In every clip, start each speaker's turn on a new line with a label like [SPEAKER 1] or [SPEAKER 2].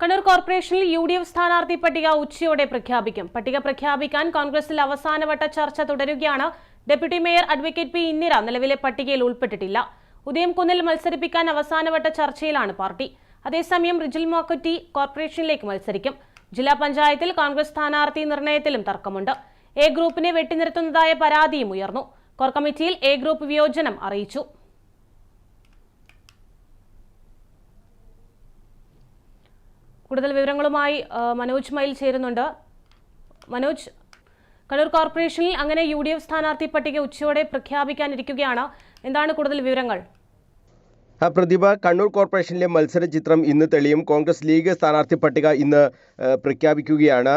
[SPEAKER 1] കണ്ണൂർ കോർപ്പറേഷനിൽ U D F സ്ഥാനാർത്ഥി പട്ടിക ഉച്ചയോടെ പ്രഖ്യാപിക്കും. പട്ടിക പ്രഖ്യാപിക്കാൻ കോൺഗ്രസിൽ അവസാനവട്ട ചർച്ച തുടരുകയാണ്. Deputy mayor advocate P Indira നിലവിലെ പട്ടികയിൽ ഉൾപ്പെട്ടിട്ടില്ല. ഉദയം കുന്നിൽ മത്സരിപ്പിക്കാൻ അവസാനവട്ട ചർച്ചയിലാണ് പാർട്ടി. അതേസമയം റിജിൽ മോക്കറ്റി കോർപ്പറേഷനിലേക്ക് മത്സരിക്കും. ജില്ലാ പഞ്ചായത്തിൽ കോൺഗ്രസ് സ്ഥാനാർത്ഥി നിർണയത്തിലും തർക്കമുണ്ട്. എ ഗ്രൂപ്പിനെ വെട്ടിനിർത്തുന്നതായ പരാതിയും ഉയർന്നു. കോർ കമ്മിറ്റിയിൽ എ ഗ്രൂപ്പ് വിയോജനം അറിയിച്ചു. കൂടുതൽ വിവരങ്ങളുമായി മനോജ് മയിൽ ചേരുന്നുണ്ട്. മനോജ് കണ്ണൂർ കോർപ്പറേഷനിൽ അങ്ങനെ യു ഡി എഫ് സ്ഥാനാർത്ഥി പട്ടിക ഉച്ചയോടെ പ്രഖ്യാപിക്കാനിരിക്കുകയാണ്. എന്താണ് കൂടുതൽ വിവരങ്ങൾ?
[SPEAKER 2] ആ, പ്രതിഭ കണ്ണൂർ കോർപ്പറേഷനിലെ മത്സര ചിത്രം ഇന്ന് തെളിയും. കോൺഗ്രസ് ലീഗ് സ്ഥാനാർത്ഥി പട്ടിക ഇന്ന് പ്രഖ്യാപിക്കുകയാണ്.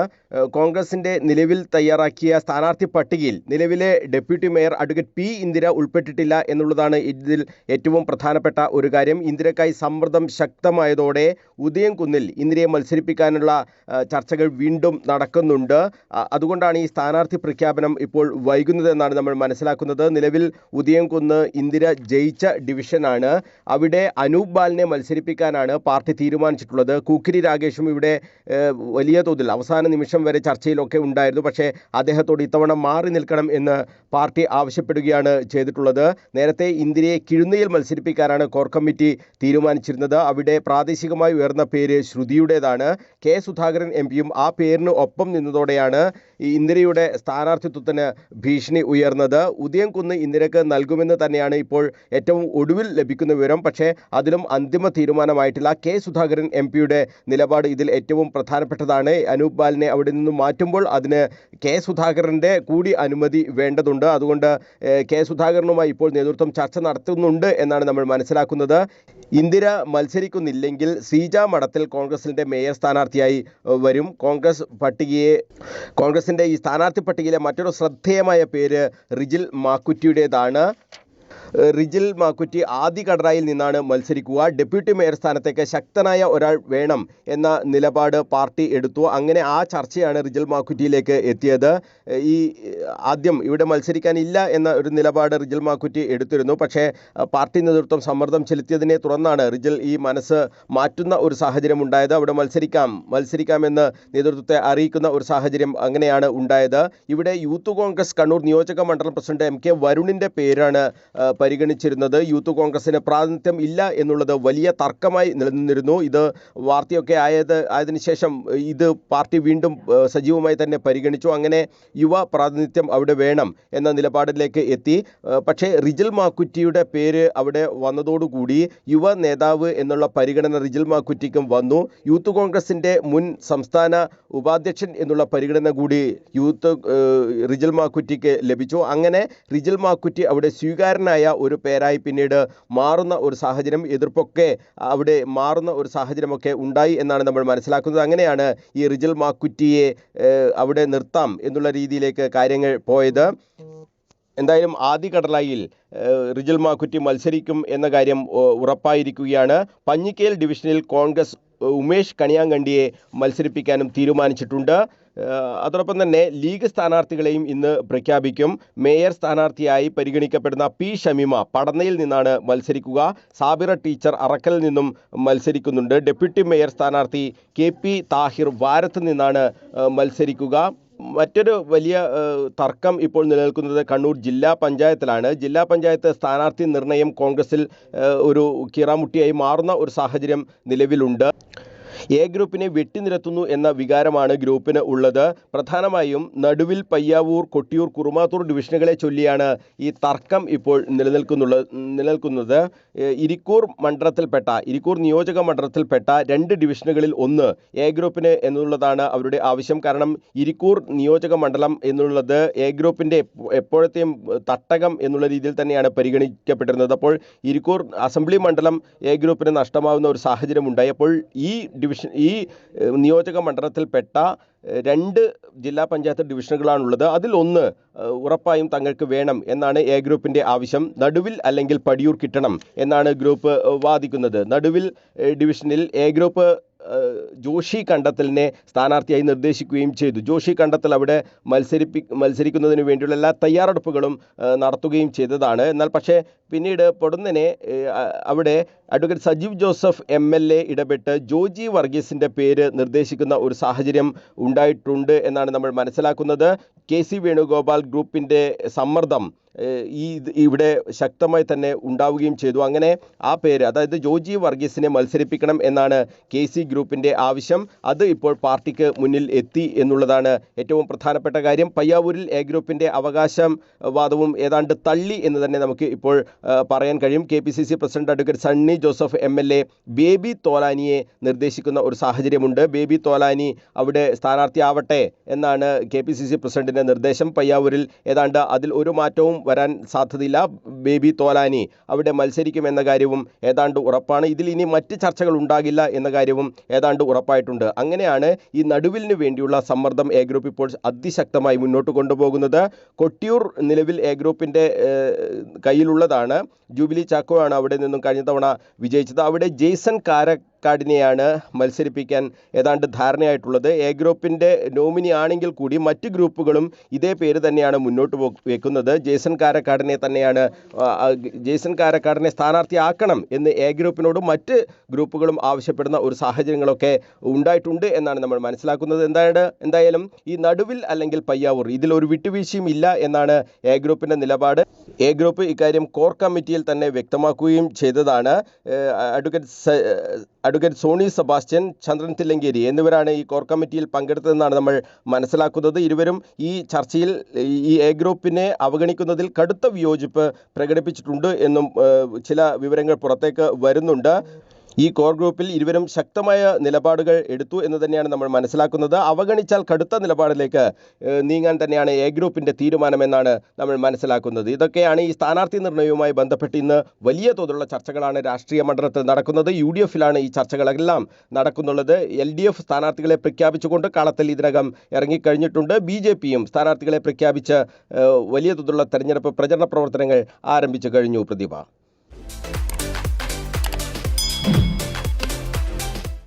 [SPEAKER 2] കോൺഗ്രസിന്റെ നിലവിൽ തയ്യാറാക്കിയ സ്ഥാനാർത്ഥി പട്ടികയിൽ നിലവിലെ deputy mayor advocate P Indira ഉൾപ്പെട്ടിട്ടില്ല എന്നുള്ളതാണ് ഇതിൽ ഏറ്റവും പ്രധാനപ്പെട്ട ഒരു കാര്യം. ഇന്ദിരക്കായി സമ്മർദ്ദം ശക്തമായതോടെ ഉദയം കുന്നിൽ ഇന്ദിരയെ മത്സരിപ്പിക്കാനുള്ള ചർച്ചകൾ വീണ്ടും നടക്കുന്നുണ്ട്. അതുകൊണ്ടാണ് ഈ സ്ഥാനാർത്ഥി പ്രഖ്യാപനം ഇപ്പോൾ വൈകുന്നതെന്നാണ് നമ്മൾ മനസ്സിലാക്കുന്നത്. നിലവിൽ ഉദയം കുന്ന് ഇന്ദിര ജയിച്ച ഡിവിഷനാണ്. അവിടെ അനൂപ് ബാലിനെ മത്സരിപ്പിക്കാനാണ് പാർട്ടി തീരുമാനിച്ചിട്ടുള്ളത്. കൂക്കിരി രാഗേഷും ഇവിടെ വലിയ തോതിൽ അവസാന നിമിഷം വരെ ചർച്ചയിലൊക്കെ ഉണ്ടായിരുന്നു. പക്ഷേ അദ്ദേഹത്തോട് ഇത്തവണ മാറി നിൽക്കണം എന്ന് പാർട്ടി ആവശ്യപ്പെടുകയാണ് ചെയ്തിട്ടുള്ളത്. നേരത്തെ ഇന്ദിരയെ കിഴുന്നയിൽ മത്സരിപ്പിക്കാനാണ് കോർ കമ്മിറ്റി തീരുമാനിച്ചിരുന്നത്. അവിടെ പ്രാദേശികമായി ഉയർന്ന പേര് ശ്രുതിയുടേതാണ്. കെ സുധാകരൻ എം പിയും ആ പേരിന് ഒപ്പം നിന്നതോടെയാണ് ഇന്ദിരയുടെ സ്ഥാനാർത്ഥിത്വത്തിന് ഭീഷണി ഉയർന്നത്. ഉദയം കുന്ന് ഇന്ദിരക്ക് നൽകുമെന്ന് തന്നെയാണ് ഇപ്പോൾ ഏറ്റവും ഒടുവിൽ ലഭിക്കുന്ന വിവരം. പക്ഷേ അതിലും അന്തിമ തീരുമാനമായിട്ടില്ല. കെ സുധാകരൻ എം പിയുടെ നിലപാട് ഇതിൽ ഏറ്റവും പ്രധാനപ്പെട്ടതാണ്. അനൂപ് ബാലിനെ അവിടെ നിന്ന് മാറ്റുമ്പോൾ അതിന് കെ സുധാകരന്റെ കൂടി അനുമതി വേണ്ടതുണ്ട്. അതുകൊണ്ട് കെ സുധാകരനുമായി ഇപ്പോൾ നേതൃത്വം ചർച്ച നടത്തുന്നുണ്ട് എന്നാണ് നമ്മൾ മനസ്സിലാക്കുന്നത്. ഇന്ദിര മത്സരിക്കുന്നില്ലെങ്കിൽ സീജ മഠത്തിൽ കോൺഗ്രസിന്റെ മേയർ സ്ഥാനാർത്ഥിയായി വരും. കോൺഗ്രസ് പട്ടികയെ കോൺഗ്രസിന്റെ ഈ സ്ഥാനാർത്ഥി പട്ടികയിലെ മറ്റൊരു ശ്രദ്ധേയമായ പേര് റിജിൽ മാക്കുറ്റിയുടേതാണ്. റിജിൽ മാക്കുറ്റി ആദ്യ കടറായിൽ നിന്നാണ് മത്സരിക്കുക. ഡെപ്യൂട്ടി മേയർ സ്ഥാനത്തേക്ക് ശക്തനായ ഒരാൾ വേണം എന്ന നിലപാട് പാർട്ടി എടുത്തു. അങ്ങനെ ആ ചർച്ചയാണ് റിജിൽ മാക്കുറ്റിയിലേക്ക് എത്തിയത്. ഈ ആദ്യം ഇവിടെ മത്സരിക്കാനില്ല എന്ന ഒരു നിലപാട് റിജിൽ മാക്കുറ്റി എടുത്തിരുന്നു. പക്ഷേ പാർട്ടി നേതൃത്വം സമ്മർദ്ദം ചെലുത്തിയതിനെ തുടർന്നാണ് റിജിൽ ഈ മനസ്സ് മാറ്റുന്ന ഒരു സാഹചര്യം ഉണ്ടായത്. അവിടെ മത്സരിക്കാം മത്സരിക്കാമെന്ന് നേതൃത്വത്തെ അറിയിക്കുന്ന ഒരു സാഹചര്യം അങ്ങനെയാണ് ഉണ്ടായത്. ഇവിടെ യൂത്ത് കോൺഗ്രസ് കണ്ണൂർ നിയോജക മണ്ഡലം പ്രസിഡന്റ് എം കെ വരുണിന്റെ പേരാണ് പരിഗണിച്ചിരുന്നത് യൂത്ത് കോൺഗ്രസിന് പ്രാതിനിധ്യം ഇല്ല എന്നുള്ളത് വലിയ തർക്കമായി നിലനിന്നിരുന്നു. ഇത് വാർത്തയൊക്കെ ആയത് ആയതിനു ശേഷം ഇത് പാർട്ടി വീണ്ടും സജീവമായി തന്നെ പരിഗണിച്ചു. അങ്ങനെ യുവ പ്രാതിനിധ്യം അവിടെ വേണം എന്ന നിലപാടിലേക്ക് എത്തി. പക്ഷേ റിജിൽ മാക്കുറ്റിയുടെ പേര് അവിടെ വന്നതോടുകൂടി യുവ നേതാവ് എന്നുള്ള പരിഗണന റിജിൽ മാക്കുറ്റിക്കും വന്നു. യൂത്ത് കോൺഗ്രസിന്റെ മുൻ സംസ്ഥാന ഉപാധ്യക്ഷൻ എന്നുള്ള പരിഗണന കൂടി യൂത്ത് റിജൽ മാക്കുറ്റിക്ക് ലഭിച്ചു. അങ്ങനെ റിജിൽ മാക്കുറ്റി അവിടെ സ്വീകാരനായ ഒരു പേരായി പിന്നീട് മാറുന്ന ഒരു സാഹചര്യം എതിർപ്പൊക്കെ അവിടെ മാറുന്ന ഒരു സാഹചര്യമൊക്കെ ഉണ്ടായി എന്നാണ് നമ്മൾ മനസ്സിലാക്കുന്നത്. അങ്ങനെയാണ് ഈ റിജൽ മാക്കുറ്റിയെ അവിടെ നിർത്താം എന്നുള്ള രീതിയിലേക്ക് കാര്യങ്ങൾ പോയത്. എന്തായാലും ആദ്യ കടലായിൽ റിജൽ മാക്കുറ്റി മത്സരിക്കും എന്ന കാര്യം ഉറപ്പായിരിക്കുകയാണ്. പഞ്ഞിക്കേൽ ഡിവിഷനിൽ കോൺഗ്രസ് ഉമേഷ് കണിയാങ്കണ്ടിയെ മത്സരിപ്പിക്കാനും തീരുമാനിച്ചിട്ടുണ്ട്. അതോടൊപ്പം തന്നെ ലീഗ് സ്ഥാനാർത്ഥികളെയും ഇന്ന് പ്രഖ്യാപിക്കും. മേയർ സ്ഥാനാർത്ഥിയായി പരിഗണിക്കപ്പെടുന്ന പി ഷമിമ പടന്നയിൽ നിന്നാണ് മത്സരിക്കുക. സാബിറ ടീച്ചർ അറക്കലിൽ നിന്നും മത്സരിക്കുന്നുണ്ട്. ഡെപ്യൂട്ടി മേയർ സ്ഥാനാർത്ഥി കെ പി താഹിർ വാരത്ത് നിന്നാണ് മത്സരിക്കുക. മറ്റൊരു വലിയ തർക്കം ഇപ്പോൾ നിലനിൽക്കുന്നത് കണ്ണൂർ ജില്ലാ പഞ്ചായത്തിലാണ്. ജില്ലാ പഞ്ചായത്ത് സ്ഥാനാർത്ഥി നിർണയം കോൺഗ്രസിൽ ഒരു കീറാമുട്ടിയായി മാറുന്ന ഒരു സാഹചര്യം നിലവിലുണ്ട്. എ ഗ്രൂപ്പിനെ വെട്ടിനിരത്തുന്നു എന്ന വികാരമാണ് ഗ്രൂപ്പിന് ഉള്ളത്. പ്രധാനമായും നടുവിൽ പയ്യാവൂർ കൊട്ടിയൂർ കുറുമാത്തൂർ ഡിവിഷനുകളെ ചൊല്ലിയാണ് ഈ തർക്കം ഇപ്പോൾ നിലനിൽക്കുന്നുള്ള നിലനിൽക്കുന്നത്. ഇരിക്കൂർ മണ്ഡലത്തിൽപ്പെട്ട ഇരിക്കൂർ നിയോജക മണ്ഡലത്തിൽപ്പെട്ട രണ്ട് ഡിവിഷനുകളിൽ ഒന്ന് എ ഗ്രൂപ്പിന് എന്നുള്ളതാണ് അവരുടെ ആവശ്യം. കാരണം ഇരിക്കൂർ നിയോജക മണ്ഡലം എന്നുള്ളത് എ ഗ്രൂപ്പിന്റെ എപ്പോഴത്തെയും തട്ടകം എന്നുള്ള രീതിയിൽ തന്നെയാണ് പരിഗണിക്കപ്പെട്ടിരുന്നത്. അപ്പോൾ ഇരിക്കൂർ അസംബ്ലി മണ്ഡലം എ ഗ്രൂപ്പിന് നഷ്ടമാവുന്ന ഒരു സാഹചര്യം ഉണ്ടായി അപ്പോൾ ഈ ഡിവിഷൻ ഈ നിയോജക മണ്ഡലത്തിൽപ്പെട്ട രണ്ട് ജില്ലാ പഞ്ചായത്ത് ഡിവിഷനുകളാണുള്ളത്. അതിലൊന്ന് ഉറപ്പായും തങ്ങൾക്ക് വേണം എന്നാണ് എ ഗ്രൂപ്പിന്റെ ആവശ്യം. നടുവിൽ അല്ലെങ്കിൽ പടിയൂർ കിട്ടണം എന്നാണ് ഗ്രൂപ്പ് വാദിക്കുന്നത്. നടുവിൽ ഡിവിഷനിൽ എ ഗ്രൂപ്പ് ജോഷി കണ്ടത്തലിനെ സ്ഥാനാർത്ഥിയായി നിർദ്ദേശിക്കുകയും ചെയ്തു. ജോഷി കണ്ടത്തൽ അവിടെ മത്സരിപ്പി മത്സരിക്കുന്നതിന് വേണ്ടിയുള്ള എല്ലാ തയ്യാറെടുപ്പുകളും നടത്തുകയും ചെയ്തതാണ്. എന്നാൽ പക്ഷേ പിന്നീട് പൊടുന്നനെ അവിടെ advocate Sajeev Joseph M L A ഇടപെട്ട് ജോജി വർഗീസിന്റെ പേര് നിർദ്ദേശിക്കുന്ന ഒരു സാഹചര്യം ഉണ്ടായിട്ടുണ്ട് എന്നാണ് നമ്മൾ മനസ്സിലാക്കുന്നത്. കെ സി വേണുഗോപാൽ ഗ്രൂപ്പിന്റെ സമ്മർദ്ദം ഈ ഇവിടെ ശക്തമായി തന്നെ ഉണ്ടാവുകയും ചെയ്തു. അങ്ങനെ ആ പേര് അതായത് ജോജി വർഗീസിനെ മത്സരിപ്പിക്കണം എന്നാണ് കെ സി ഗ്രൂപ്പിന്റെ ആവശ്യം. അത് ഇപ്പോൾ പാർട്ടിക്ക് മുന്നിൽ എത്തി എന്നുള്ളതാണ് ഏറ്റവും പ്രധാനപ്പെട്ട കാര്യം. പയ്യാവൂരിൽ എ ഗ്രൂപ്പിന്റെ അവകാശം വാദവും ഏതാണ്ട് തള്ളി എന്ന് തന്നെ നമുക്ക് ഇപ്പോൾ പറയാൻ കഴിയും. K P C C president advocate Sunny Joseph M L A Baby തോലാനിയെ നിർദ്ദേശിക്കുന്ന ഒരു സാഹചര്യമുണ്ട്. ബേബി തോലാനി അവിടെ സ്ഥാനാർത്ഥിയാവട്ടെ എന്നാണ് കെ പി സി സി പ്രസിഡന്റിന്റെ നിർദ്ദേശം. പയ്യാവൂരിൽ ഏതാണ്ട് അതിൽ ഒരു മാറ്റവും വരാൻ സാധ്യതയില്ല. ബേബി തോലാനി അവിടെ മത്സരിക്കുമെന്ന കാര്യവും ഏതാണ്ട് ഉറപ്പാണ്. ഇതിൽ ഇനി മറ്റ് ചർച്ചകൾ ഉണ്ടാകില്ല എന്ന കാര്യവും ഏതാണ്ട് ഉറപ്പായിട്ടുണ്ട്. അങ്ങനെയാണ് ഈ നടുവിലിന് വേണ്ടിയുള്ള സമ്മർദ്ദം എ ഗ്രൂപ്പ് ഇപ്പോൾ അതിശക്തമായി മുന്നോട്ട് കൊണ്ടുപോകുന്നത്. കൊട്ടിയൂർ നിലവിൽ എ ഗ്രൂപ്പിന്റെ കയ്യിലുള്ളതാണ്. ജൂബിലി ചാക്കോ ആണ് അവിടെ നിന്നും കഴിഞ്ഞ തവണ വിജയിച്ചത്. അവിടെ ജെയ്സൺ കാരക്കാടിനെയാണ് മത്സരിപ്പിക്കാൻ ഏതാണ്ട് ധാരണയായിട്ടുള്ളത്. എ ഗ്രൂപ്പിന്റെ നോമിനി ആണെങ്കിൽ കൂടി മറ്റ് ഗ്രൂപ്പുകളും ഇതേ പേര് തന്നെയാണ് മുന്നോട്ട് വെക്കുന്നത്. ജേസൺ കാരക്കാടിനെ തന്നെയാണ് ജേസൺ കാരക്കാടിനെ സ്ഥാനാർത്ഥിയാക്കണം എന്ന് എ ഗ്രൂപ്പിനോടും മറ്റ് ഗ്രൂപ്പുകളും ആവശ്യപ്പെടുന്ന ഒരു സാഹചര്യങ്ങളൊക്കെ ഉണ്ടായിട്ടുണ്ട് എന്നാണ് നമ്മൾ മനസ്സിലാക്കുന്നത്. എന്താണ് എന്തായാലും ഈ നടുവിൽ അല്ലെങ്കിൽ പയ്യാവൂർ ഇതിലൊരു വിട്ടുവീഴ്ചയും ഇല്ല എന്നാണ് എ ഗ്രൂപ്പിന്റെ നിലപാട്. എ ഗ്രൂപ്പ് ഇക്കാര്യം കോർ കമ്മിറ്റിയിൽ തന്നെ വ്യക്തമാക്കുകയും ചെയ്തതാണ്. Advocate advocate Sony Sebastian Chandran Thillankeri എന്നിവരാണ് ഈ കോർ കമ്മിറ്റിയിൽ പങ്കെടുത്തതെന്നാണ് നമ്മൾ മനസ്സിലാക്കുന്നത്. ഇരുവരും ഈ ചർച്ചയിൽ ഈ എ ഗ്രൂപ്പിനെ അവഗണിക്കുന്നതിൽ കടുത്ത വിയോജിപ്പ് പ്രകടിപ്പിച്ചിട്ടുണ്ട് എന്നും ചില വിവരങ്ങൾ പുറത്തേക്ക് വരുന്നുണ്ട്. ഈ കോർ ഗ്രൂപ്പിൽ ഇരുവരും ശക്തമായ നിലപാടുകൾ എടുത്തു എന്ന് തന്നെയാണ് നമ്മൾ മനസ്സിലാക്കുന്നത്. അവഗണിച്ചാൽ കടുത്ത നിലപാടിലേക്ക് നീങ്ങാൻ തന്നെയാണ് എ ഗ്രൂപ്പിന്റെ തീരുമാനമെന്നാണ് നമ്മൾ മനസ്സിലാക്കുന്നത്. ഇതൊക്കെയാണ് ഈ സ്ഥാനാർത്ഥി നിർണയവുമായി ബന്ധപ്പെട്ട് ഇന്ന് വലിയ തോതിലുള്ള ചർച്ചകളാണ് രാഷ്ട്രീയ മണ്ഡലത്തിൽ നടക്കുന്നത്. യു ഡി എഫിലാണ് ഈ ചർച്ചകളെല്ലാം നടക്കുന്നുള്ളത്. എൽ ഡി എഫ് സ്ഥാനാർത്ഥികളെ പ്രഖ്യാപിച്ചുകൊണ്ട് കളത്തിൽ ഇതിനകം ഇറങ്ങിക്കഴിഞ്ഞിട്ടുണ്ട്. ബി ജെ പിയും സ്ഥാനാർത്ഥികളെ പ്രഖ്യാപിച്ച് വലിയ തോതിലുള്ള തെരഞ്ഞെടുപ്പ് പ്രചരണ പ്രവർത്തനങ്ങൾ ആരംഭിച്ചു കഴിഞ്ഞു. പ്രതിഭ